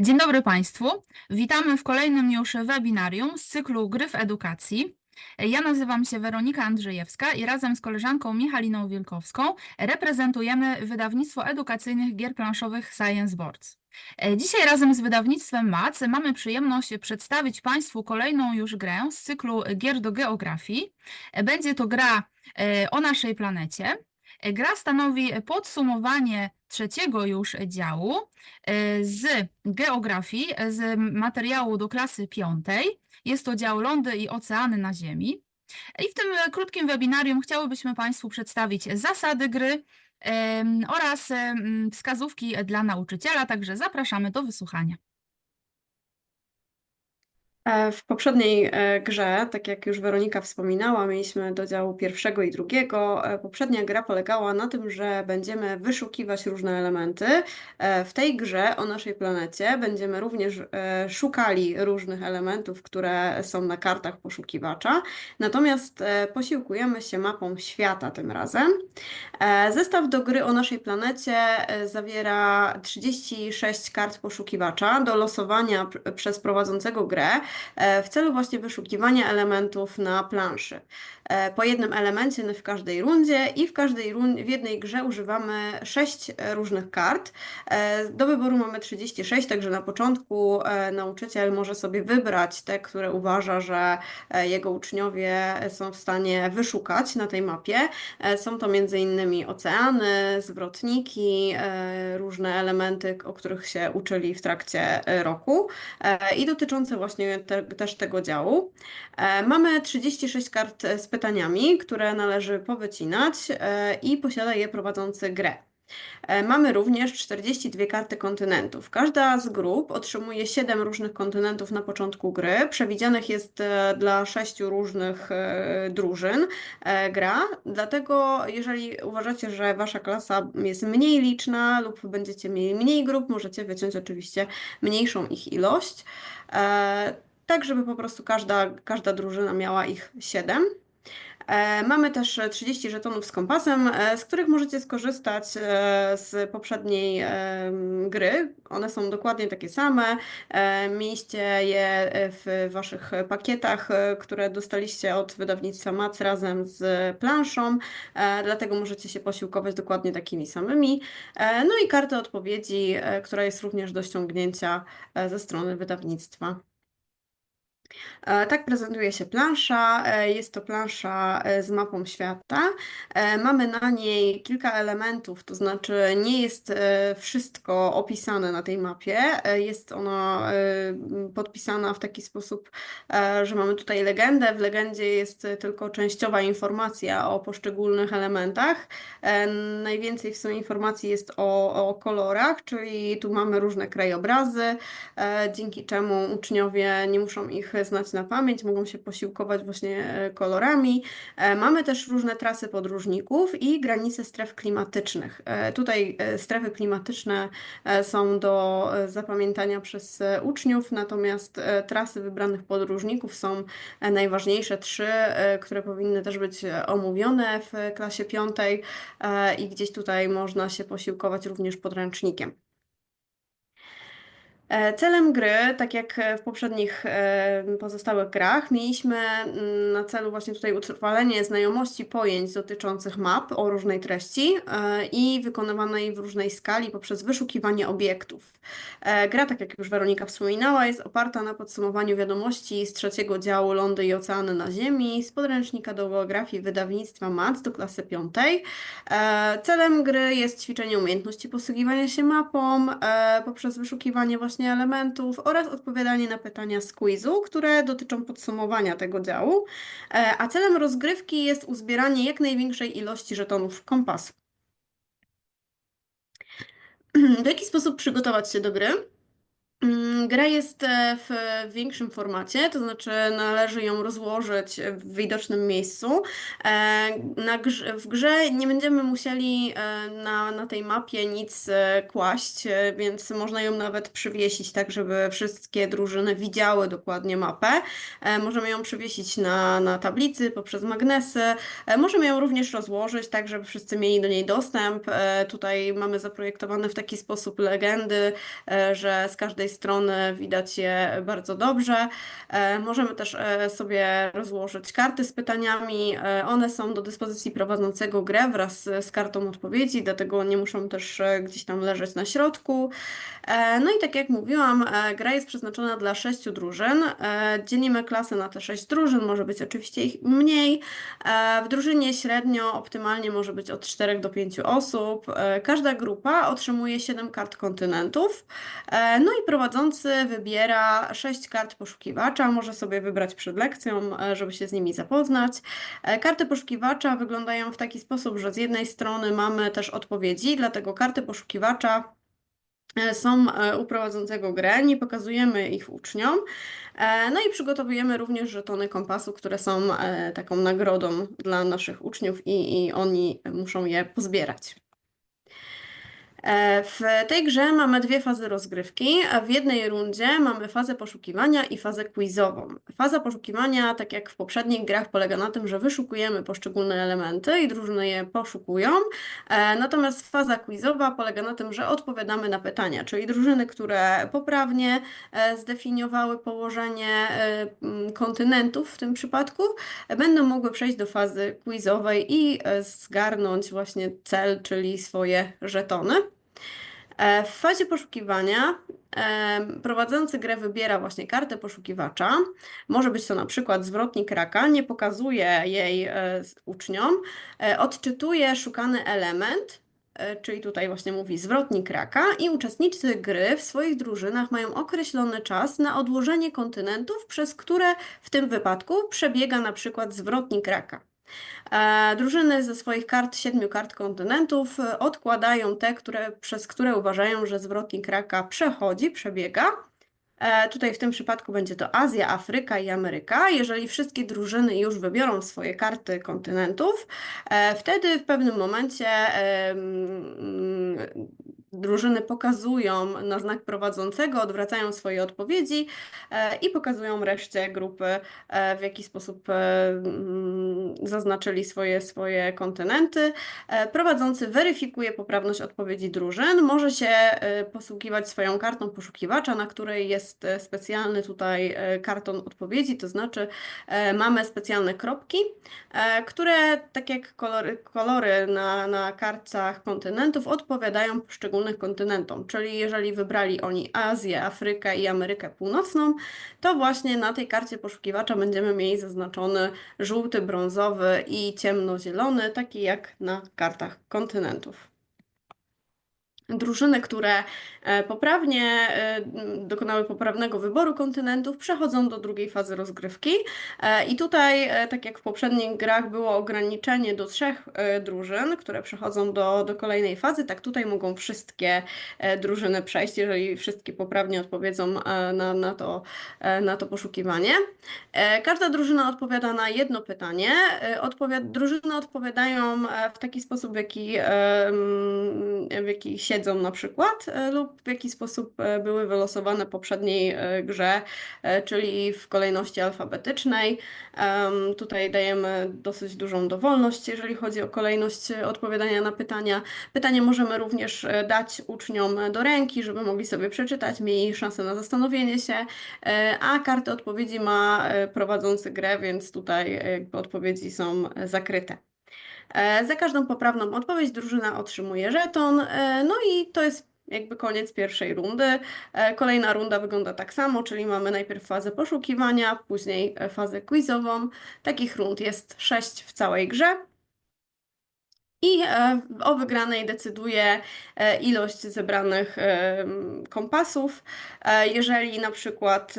Dzień dobry Państwu. Witamy w kolejnym już webinarium z cyklu Gry w edukacji. Ja nazywam się Weronika Andrzejewska i razem z koleżanką Michaliną Wielkowską reprezentujemy wydawnictwo edukacyjnych gier planszowych Science Boards. Dzisiaj razem z wydawnictwem MAC mamy przyjemność przedstawić Państwu kolejną już grę z cyklu gier do geografii. Będzie to gra e, o naszej planecie. Gra stanowi podsumowanie trzeciego już działu e, z geografii, z materiału do klasy piątej. Jest to dział lądy i oceany na Ziemi. I w tym krótkim webinarium chciałybyśmy Państwu przedstawić zasady gry oraz wskazówki dla nauczyciela, także zapraszamy do wysłuchania. E, W poprzedniej e, grze, tak jak już Weronika wspominała, mieliśmy do działu pierwszego i drugiego. E, Poprzednia gra polegała na tym, że będziemy wyszukiwać różne elementy. W tej grze o naszej planecie będziemy również szukali różnych elementów, które są na kartach poszukiwacza. Natomiast posiłkujemy się mapą świata tym razem. Zestaw do gry o naszej planecie zawiera 36 kart poszukiwacza do losowania pr- przez prowadzącego grę w celu właśnie wyszukiwania elementów na planszy. E, Po jednym elemencie w każdej rundzie i w każdej w jednej grze używamy 6 różnych kart. E, Do wyboru mamy 36, także na początku e, nauczyciel może sobie wybrać te, które uważa, że e, jego uczniowie są w stanie wyszukać na tej mapie. E, Są to innymi oceany, zwrotniki, e, różne elementy, o których się uczyli w trakcie e, roku e, i dotyczące właśnie te, też tego działu. E, Mamy 36 kart e, z pytaniami, które należy powycinać e, i posiada je prowadzący grę. Mamy również 42 karty kontynentów. Każda z grup otrzymuje 7 różnych kontynentów na początku gry. Przewidzianych jest dla 6 różnych drużyn gra. Dlatego, jeżeli uważacie, że wasza klasa jest mniej liczna lub będziecie mieli mniej grup, możecie wyciąć oczywiście mniejszą ich ilość. Tak, żeby po prostu każda, każda drużyna miała ich 7. E, Mamy też 30 żetonów z kompasem, e, z których możecie skorzystać e, z poprzedniej gry. One są dokładnie takie same. Mieliście je w waszych pakietach, które dostaliście od wydawnictwa MAC razem z planszą, dlatego możecie się posiłkować dokładnie takimi samymi. No i kartę odpowiedzi, która jest również do ściągnięcia ze strony wydawnictwa. E, Tak prezentuje się plansza. E, Jest to plansza e, z mapą świata. Mamy na niej kilka elementów, to znaczy nie jest wszystko opisane na tej mapie. Jest ona podpisana w taki sposób, że mamy tutaj legendę. W legendzie jest tylko częściowa informacja o poszczególnych elementach. Najwięcej w sumie informacji jest o, o kolorach, czyli tu mamy różne krajobrazy, dzięki czemu uczniowie nie muszą ich znać na pamięć, mogą się posiłkować właśnie e, kolorami. E, Mamy też różne trasy podróżników i granice stref klimatycznych. E, Tutaj strefy klimatyczne są do zapamiętania przez uczniów, natomiast trasy wybranych podróżników są najważniejsze trzy, które powinny też być omówione w klasie piątej i gdzieś tutaj można się posiłkować również podręcznikiem. E, Celem gry, tak jak w poprzednich e, pozostałych grach, mieliśmy mm, na celu właśnie tutaj utrwalenie znajomości pojęć dotyczących map o różnej treści e, i wykonywanej w różnej skali poprzez wyszukiwanie obiektów. Gra, tak jak już Weronika wspominała, jest oparta na podsumowaniu wiadomości z trzeciego działu Lądy i Oceany na Ziemi z podręcznika do geografii wydawnictwa MAC do klasy piątej. Celem gry jest ćwiczenie umiejętności posługiwania się mapą poprzez wyszukiwanie właśnie elementów oraz odpowiadanie na pytania z quizu, które dotyczą podsumowania tego działu. E, A celem rozgrywki jest uzbieranie jak największej ilości żetonów kompasu. W jaki sposób przygotować się do gry? Mm, Gra jest e, w większym formacie, to znaczy należy ją rozłożyć w widocznym miejscu. E, w grze nie będziemy musieli e, na, na tej mapie nic e, kłaść, e, więc można ją nawet przywiesić tak, żeby wszystkie drużyny widziały dokładnie mapę. E, Możemy ją przywiesić na, na tablicy poprzez magnesy. E, Możemy ją również rozłożyć tak, żeby wszyscy mieli do niej dostęp. E, Tutaj mamy zaprojektowane w taki sposób legendy, e, że z każdej strony widać je bardzo dobrze. E, Możemy też e, sobie rozłożyć karty z pytaniami. E, One są do dyspozycji prowadzącego grę wraz z kartą odpowiedzi, dlatego nie muszą też gdzieś tam leżeć na środku. No i tak jak mówiłam, gra jest przeznaczona dla sześciu drużyn. Dzielimy klasy na te sześć drużyn, może być oczywiście ich mniej. W drużynie średnio optymalnie może być od 4 do 5 osób. Każda grupa otrzymuje 7 kart kontynentów. No i prowadzący wybiera 6 kart poszukiwacza. Może sobie wybrać przed lekcją, e, żeby się z nimi zapoznać. E, Karty poszukiwacza wyglądają w taki sposób, że z jednej strony mamy też odpowiedzi, dlatego karty poszukiwacza e, są u prowadzącego grę, nie pokazujemy ich uczniom. No i przygotowujemy również żetony kompasu, które są taką nagrodą dla naszych uczniów i, i oni muszą je pozbierać. E, W tej grze mamy dwie fazy rozgrywki. W jednej rundzie mamy fazę poszukiwania i fazę quizową. Faza poszukiwania, tak jak w poprzednich grach, polega na tym, że wyszukujemy poszczególne elementy i drużyny je poszukują. E, Natomiast faza quizowa polega na tym, że odpowiadamy na pytania, czyli drużyny, które poprawnie e, zdefiniowały położenie kontynentów w tym przypadku, będą mogły przejść do fazy quizowej i zgarnąć właśnie cel, czyli swoje żetony. E, W fazie poszukiwania em, prowadzący grę wybiera właśnie kartę poszukiwacza. Może być to na przykład zwrotnik raka, nie pokazuje jej e, uczniom, e, odczytuje szukany element, e, czyli tutaj właśnie mówi zwrotnik raka i uczestnicy gry w swoich drużynach mają określony czas na odłożenie kontynentów, przez które w tym wypadku przebiega na przykład zwrotnik raka. E, Drużyny ze swoich kart, siedmiu kart kontynentów, e, odkładają te, które, przez które uważają, że zwrotnik raka przechodzi, przebiega. E, Tutaj w tym przypadku będzie to Azja, Afryka i Ameryka. Jeżeli wszystkie drużyny już wybiorą swoje karty kontynentów, wtedy w pewnym momencie drużyny pokazują na znak prowadzącego, odwracają swoje odpowiedzi e, i pokazują reszcie grupy, e, w jaki sposób e, mm, zaznaczyli swoje, swoje kontynenty. Prowadzący weryfikuje poprawność odpowiedzi drużyn, może się posługiwać swoją kartą poszukiwacza, na której jest specjalny tutaj karton odpowiedzi, to znaczy mamy specjalne kropki, które tak jak kolory, kolory na, na kartach kontynentów odpowiadają poszczególnym kontynentom, czyli jeżeli wybrali oni Azję, Afrykę i Amerykę Północną, to właśnie na tej karcie poszukiwacza będziemy mieli zaznaczony żółty, brązowy i ciemnozielony, taki jak na kartach kontynentów. Drużyny, które e, poprawnie e, dokonały poprawnego wyboru kontynentów, przechodzą do drugiej fazy rozgrywki. E, I tutaj, tak jak w poprzednich grach, było ograniczenie do trzech drużyn, które przechodzą do, do kolejnej fazy. Tak tutaj mogą wszystkie drużyny przejść, jeżeli wszystkie poprawnie odpowiedzą na, na to, na to poszukiwanie. Każda drużyna odpowiada na jedno pytanie. Odpowiad drużyny odpowiadają w taki sposób, w jaki, w jaki siedzą na przykład, e, lub w jaki sposób e, były wylosowane w poprzedniej e, grze, czyli w kolejności alfabetycznej. Tutaj dajemy dosyć dużą dowolność, jeżeli chodzi o kolejność odpowiadania na pytania. Pytanie możemy również dać uczniom do ręki, żeby mogli sobie przeczytać, mieli szansę na zastanowienie się, a karty odpowiedzi ma prowadzący grę, więc tutaj odpowiedzi są zakryte. E, Za każdą poprawną odpowiedź drużyna otrzymuje żeton, e, no i to jest jakby koniec pierwszej rundy. E, Kolejna runda wygląda tak samo, czyli mamy najpierw fazę poszukiwania, później fazę quizową. Takich rund jest sześć w całej grze. I e, o wygranej decyduje e, ilość zebranych e, kompasów. Jeżeli na przykład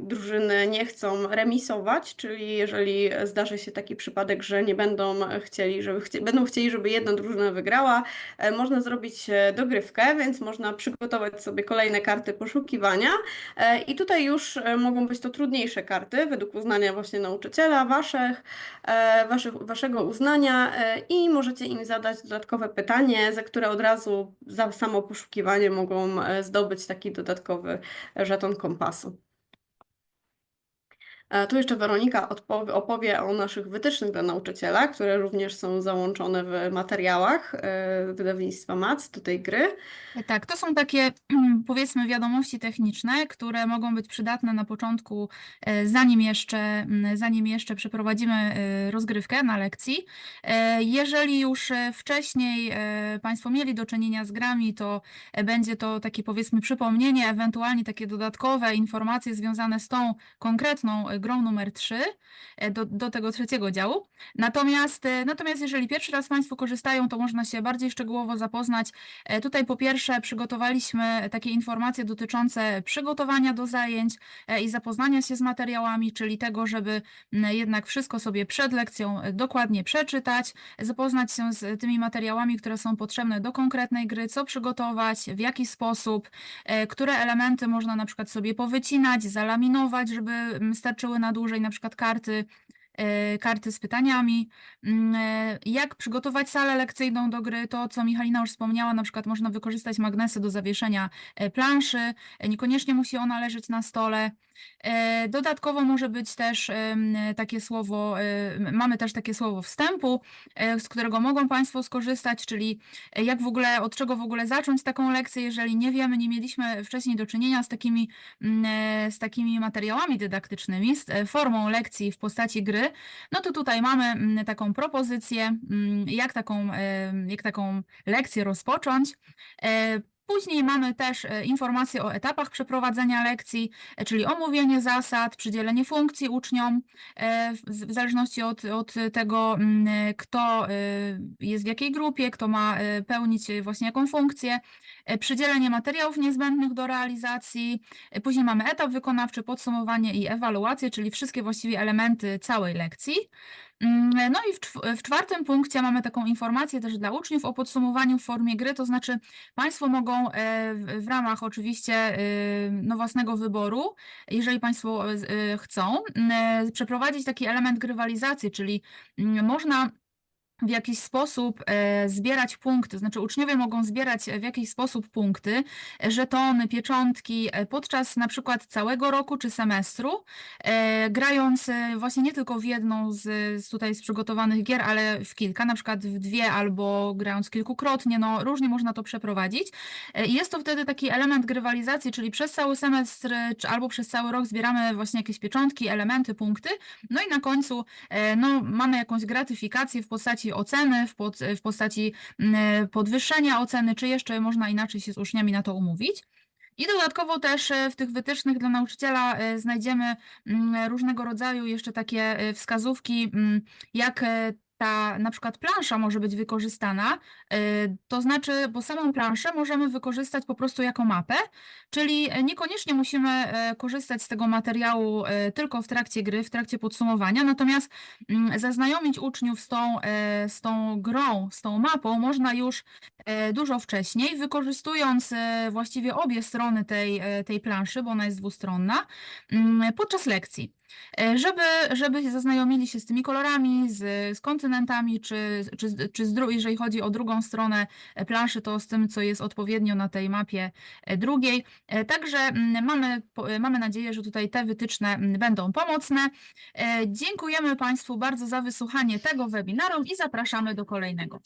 drużyny nie chcą remisować, czyli jeżeli zdarzy się taki przypadek, że nie będą chcieli, żeby chcie, będą chcieli, żeby jedna drużyna wygrała, można zrobić dogrywkę, więc można przygotować sobie kolejne karty poszukiwania. I tutaj już mogą być to trudniejsze karty, według uznania właśnie nauczyciela, waszych, waszych, waszego uznania i możecie im zadać dodatkowe pytanie, za które od razu za samo poszukiwanie mogą e, zdobyć taki dodatkowy żeton kompasu. E, Tu jeszcze Weronika opowie o naszych wytycznych dla nauczyciela, które również są załączone w materiałach e, wydawnictwa MAC do tej gry. Tak, to są takie powiedzmy wiadomości techniczne, które mogą być przydatne na początku, e, zanim jeszcze, zanim jeszcze przeprowadzimy e, rozgrywkę na lekcji. E, Jeżeli już e, wcześniej e, Państwo mieli do czynienia z grami, to e, będzie to takie powiedzmy przypomnienie, ewentualnie takie dodatkowe informacje związane z tą konkretną e, grą numer 3 e, do, do tego trzeciego działu. Natomiast, e, natomiast jeżeli pierwszy raz Państwo korzystają, to można się bardziej szczegółowo zapoznać. E, Tutaj po pierwsze przygotowaliśmy takie informacje dotyczące przygotowania do zajęć i zapoznania się z materiałami, czyli tego, żeby jednak wszystko sobie przed lekcją dokładnie przeczytać, zapoznać się z tymi materiałami, które są potrzebne do konkretnej gry, co przygotować, w jaki sposób, które elementy można na przykład sobie powycinać, zalaminować, żeby m, na dłużej, na przykład karty karty z pytaniami, Mm, e, jak przygotować salę lekcyjną do gry, to co Michalina już wspomniała, na przykład można wykorzystać magnesy do zawieszenia e, planszy, niekoniecznie musi ona leżeć na stole. Dodatkowo może być też takie słowo, mamy też takie słowo wstępu, z którego mogą Państwo skorzystać, czyli jak w ogóle, od czego w ogóle zacząć taką lekcję, jeżeli nie wiemy, nie mieliśmy wcześniej do czynienia z takimi, mm, z takimi materiałami dydaktycznymi, z formą lekcji w postaci gry, no to tutaj mamy mm, taką propozycję, mm, jak taką, jak taką lekcję rozpocząć. Później mamy też e, informacje o etapach przeprowadzenia lekcji, e, czyli omówienie zasad, przydzielenie funkcji uczniom, e, w zależności od, od tego, mm, kto jest w jakiej grupie, kto ma pełnić właśnie jaką funkcję, przydzielenie materiałów niezbędnych do realizacji. Później mamy etap wykonawczy, podsumowanie i ewaluację, czyli wszystkie właściwie elementy całej lekcji. Mm, No i w, w czwartym punkcie mamy taką informację też dla uczniów o podsumowaniu w formie gry, to znaczy Państwo mogą e, w, ramach oczywiście e, no własnego wyboru, jeżeli Państwo e, e, chcą, m, e, przeprowadzić taki element grywalizacji, czyli mm, można w jakiś sposób e, zbierać punkty, znaczy uczniowie mogą zbierać w jakiś sposób punkty, e, żetony, pieczątki e, podczas na przykład całego roku czy semestru, grając właśnie nie tylko w jedną z, tutaj z przygotowanych gier, ale w kilka, na przykład w dwie albo grając kilkukrotnie, no różnie można to przeprowadzić. Jest to wtedy taki element grywalizacji, czyli przez cały semestr czy albo przez cały rok zbieramy właśnie jakieś pieczątki, elementy, punkty, no i na końcu no, mamy jakąś gratyfikację w postaci oceny, w, pod, w postaci mm, podwyższenia oceny, czy jeszcze można inaczej się z uczniami na to umówić. I dodatkowo też e, w tych wytycznych dla nauczyciela e, znajdziemy mm, różnego rodzaju jeszcze takie e, wskazówki, mm, jak ta na przykład plansza może być wykorzystana. e, To znaczy, bo samą planszę możemy wykorzystać po prostu jako mapę, czyli e, niekoniecznie musimy e, korzystać z tego materiału e, tylko w trakcie gry, w trakcie podsumowania, natomiast mm, zaznajomić uczniów z tą, z tą grą, z tą mapą można już dużo wcześniej, wykorzystując właściwie obie strony tej, tej planszy, bo ona jest dwustronna, mm, podczas lekcji. E, Żeby, żeby zaznajomili się z tymi kolorami, z, z kontynentami, czy, czy, czy z dru- jeżeli chodzi o drugą stronę e, planszy, to z tym, co jest odpowiednio na tej mapie e, drugiej. Także mm, mamy, mamy nadzieję, że tutaj te wytyczne mm, będą pomocne. Dziękujemy Państwu bardzo za wysłuchanie tego webinaru i zapraszamy do kolejnego.